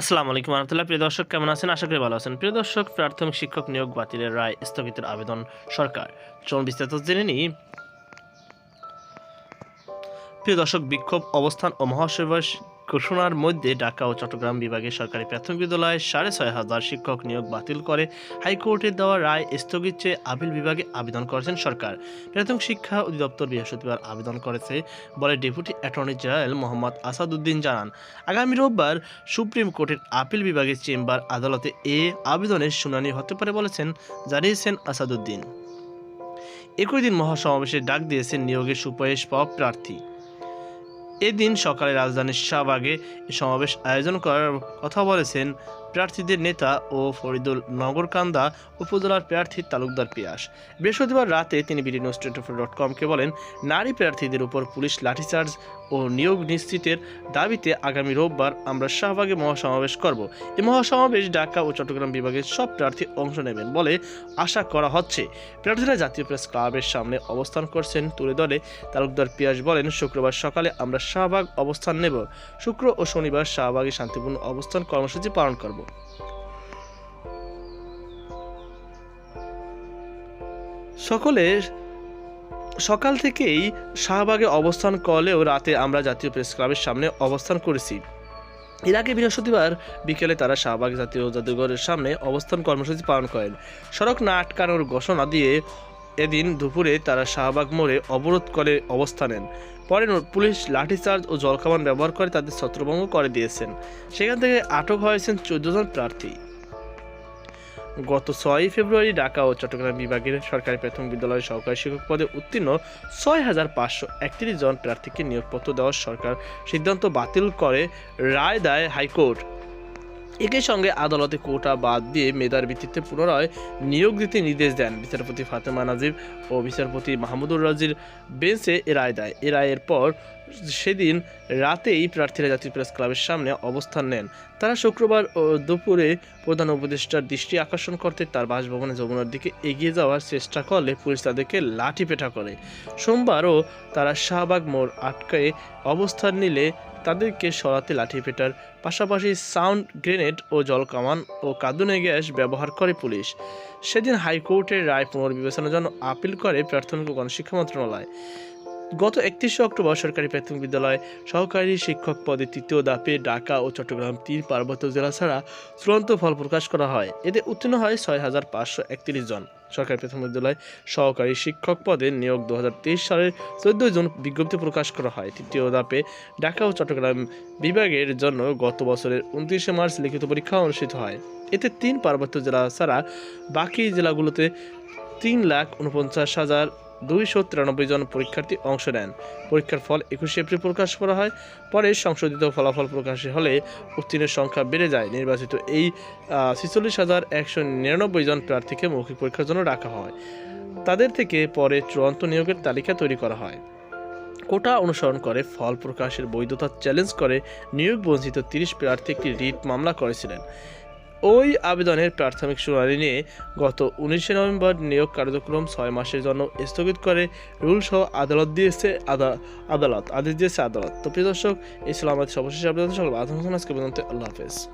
আসসালামু আলাইকুম রহমতুল্লাহ। প্রিয় দর্শক, কেমন আছেন? আশা করি ভালো আছেন। প্রিয় দর্শক, প্রাথমিক শিক্ষক নিয়োগ বাতিলের রায় স্থগিতের আবেদন সরকার। চলুন বিস্তারিত জেনে নিই। প্রিয় দর্শক, বিক্ষোভ, অবস্থান ও মহাসভা ঘোষণার মধ্যে ঢাকা ও চট্টগ্রাম বিভাগের সরকারি প্রাথমিক বিদ্যালয়ে সাড়ে ছয় হাজার শিক্ষক নিয়োগ বাতিল করে হাইকোর্টের দেওয়া রায় স্থগিত চেয়ে আপিল বিভাগে আবেদন করেছেন সরকার। প্রাথমিক শিক্ষা অধিদপ্তর বৃহস্পতিবার আবেদন করেছে বলে deputy attorney general Mohammad Asaduddin জানান। আগামী রোববার সুপ্রিম কোর্টের আপিল বিভাগের চেম্বার আদালতে এ আবেদনের শুনানি হতে পারে বলেছেন জানিয়েছেন আসাদুদ্দিন। একই দিন মহাসমাবেশে ডাক দিয়েছেন নিয়োগের সুপারিশ পাওয়া প্রার্থী। এদিন সকালে রাজধানীর শাহবাগে সমাবেশ আয়োজন করার কথা বলেছেন প্রার্থীদের নেতা ও ফরিদুল নগরকান্দা উপজেলার প্রার্থী তালুকদার পিয়াস। বৃহস্পতিবার রাতে তিনি বিডি নিউজ টোয়েন্টি ডট কমকে বলেন, নারী প্রার্থীদের উপর পুলিশ লাঠিচার্জ ও নিয়োগ নিশ্চিতের দাবিতে আগামী রোববার আমরা শাহবাগে মহাসমাবেশ করব। এই মহাসমাবেশ ঢাকা ও চট্টগ্রাম বিভাগের সব প্রার্থী অংশ নেবেন বলে আশা করা হচ্ছে। প্রার্থীরা জাতীয় প্রেস ক্লাবের সামনে অবস্থান করছেন তুলে দলে তালুকদার পিয়াস বলেন, শুক্রবার সকালে আমরা শাহবাগ অবস্থান নেব। শুক্র ও শনিবার শাহবাগে শান্তিপূর্ণ অবস্থান কর্মসূচি পালন করব। সকলে সকাল থেকেই শাহবাগে অবস্থান করলেও রাতে আমরা জাতীয় প্রেস ক্লাবের সামনে অবস্থান করেছি। এর আগে বৃহস্পতিবার বিকেলে তারা শাহবাগ জাতীয় জাদুঘরের সামনে অবস্থান কর্মসূচি পালন করেন। সড়ক না আটকানোর ঘোষণা দিয়ে এদিন দুপুরে তারা শাহবাগ মোড়ে অবরোধ করে অবস্থান নেন। পরে পুলিশ লাঠিচার্জ ও জলকামান ব্যবহার করে তাদের ছত্রভঙ্গ করে দিয়েছেন। সেখান থেকে আটক হয়েছেন চোদ্দ জন প্রার্থী। গত ছয়ই ফেব্রুয়ারি ঢাকা ও চট্টগ্রাম বিভাগের সরকারি প্রাথমিক বিদ্যালয়ের সহকারী শিক্ষক পদে উত্তীর্ণ ছয় হাজার পাঁচশো একত্রিশ জন প্রার্থীকে নিয়োগপত্র দেওয়ার সরকার সিদ্ধান্ত বাতিল করে রায় দেয় হাইকোর্ট। একই সঙ্গে আদালতে কোটা বাদ দিয়ে মেধার ভিত্তিতে পুনরায় নিয়োগ দিতে নির্দেশ দেন বিচারপতি ফাতেমা নাজিব ও বিচারপতি মাহমুদুর রাজির বেঞ্চে এ রায় দেয়। এ রায়ের পর সেদিন রাতেই প্রার্থীরা জাতীয় প্রেস ক্লাবের সামনে অবস্থান নেন। তারা শুক্রবার দুপুরে প্রধান উপদেষ্টার দৃষ্টি আকর্ষণ করতে তার বাসভবনে যমুনার দিকে এগিয়ে যাওয়ার চেষ্টা করলে পুলিশ তাদেরকে লাঠি পেটা করে। সোমবারও তারা শাহবাগ মোড় আটকে অবস্থান নিলে তাদেরকে সরাতে লাঠি পেটার পাশাপাশি সাউন্ড গ্রেনেড ও জলকামান ও কাঁদুনে গ্যাস ব্যবহার করে পুলিশ। সেদিন হাইকোর্টের রায় পুনর্বিবেচনার জন্য আপিল করে প্রাথমিক ও গণশিক্ষা মন্ত্রণালয়। গত একত্রিশে অক্টোবর সরকারি প্রাথমিক বিদ্যালয় সহকারী শিক্ষক পদে তৃতীয় দাপে ঢাকা ও চট্টগ্রাম তীর পার্বত্য জেলা ছাড়া চূড়ান্ত ফল প্রকাশ করা হয়। এতে উত্তীর্ণ হয় ছয় হাজার পাঁচশো একত্রিশ জন। সরকারি প্রাথমিক বিদ্যালয় সহকারী শিক্ষক পদে নিয়োগ দু হাজার তেইশ সালের চোদ্দ জন বিজ্ঞপ্তি প্রকাশ করা হয়। তৃতীয় ধাপে ঢাকা ও চট্টগ্রাম বিভাগের জন্য গত বছরের উনত্রিশে মার্চ লিখিত পরীক্ষা অনুষ্ঠিত হয়। এতে তিন পার্বত্য জেলা ছাড়া বাকি জেলাগুলোতে তিন লাখ উনপঞ্চাশ হাজার দুইশো তিরানব্বই জন পরীক্ষার্থী অংশ নেন। পরীক্ষার ফল একুশে এপ্রিল প্রকাশ করা হয়। পরে সংশোধিত ফলাফল প্রকাশে হলে উত্তীর্ণের সংখ্যা বেড়ে যায়। নির্বাচিত এই ছিচল্লিশ হাজার একশো নিরানব্বই জন প্রার্থীকে মৌখিক পরীক্ষার জন্য রাখা হয়। তাদের থেকে পরে চূড়ান্ত নিয়োগের তালিকা তৈরি করা হয়। কোটা অনুসরণ করে ফল প্রকাশের বৈধতা চ্যালেঞ্জ করে নিয়োগ বঞ্চিত তিরিশ প্রার্থী একটি রিট মামলা করেছিলেন। ওই আবেদনের প্রাথমিক শুনানি নিয়ে গত উনিশে নভেম্বর নিয়োগ কার্যক্রম ছয় মাসের জন্য স্থগিত করে রুল সহ আদালত দিয়েছে আদা- আদালত, আদেশ দিয়েছে আদালত। তো প্রিয় দর্শক আমাদের সর্বশেষ আবেদন। সকল আজকে পর্যন্ত আল্লাহ হাফেজ।